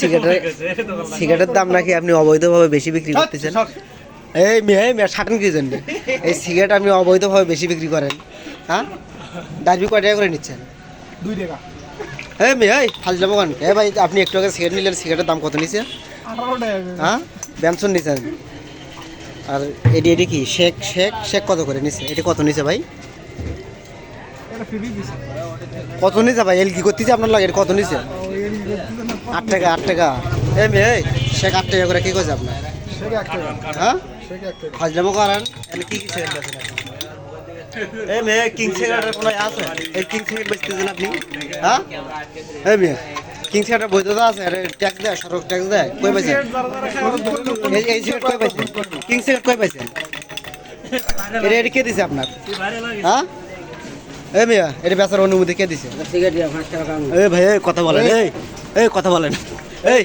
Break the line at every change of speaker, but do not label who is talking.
সিগারেটের সিগারেটের দাম নাকি আপনি অবৈধভাবে বেশি বিক্রি করতেছেন? এই মেয়ে মেয়ে ষাটেন কি জন্য? এই সিগারেট আপনি অবৈধভাবে বেশি বিক্রি করেন হ্যাঁ? ডাস্টবিন কয় টাকা করে নিচ্ছেন?
দুই টাকা।
এই মেয়ে এই ফাজলামো কেন এ ভাই আপনি একটু আগে সিগারেট নিলেন সিগারেটের দাম কত
টাকা
হ্যাঁ? ব্যঞ্জন নিছেন। আর এটি এটি কি? শেক শেক শেক কত করে নিছে? এটি কত নিছে ভাই? কত নিছে ভাই? এল কি করতেছে আপনার লাগে? এটা কত নিছে? আট টাকা আট টাকা। এই। মেয়ে আট টাকা করে কি করছে আপনার? হ্যাঁ? করেন কি কি এই মেয়ে কিং কোনো আছে? এই কিং সিগারেট বেচতেছেন আপনি? হ্যাঁ? এই মেয়ে। কিং সিগারেটের বৈধতা আছে? আরে ট্যাক্স দেয় সড়ক ট্যাক্স দেয়। কই পাইছেন
যারা যারা খায় ওরা বন্ধ
এই এই সিগারেট কই পাইছেন কিং কই এটা এটা কে দিছে আপনার? হ্যাঁ? এই মেয়ে এটা বেচার অনুমতি কে দিছে? এই ভাই কথা বলেন এই এই কথা বলেন। এই।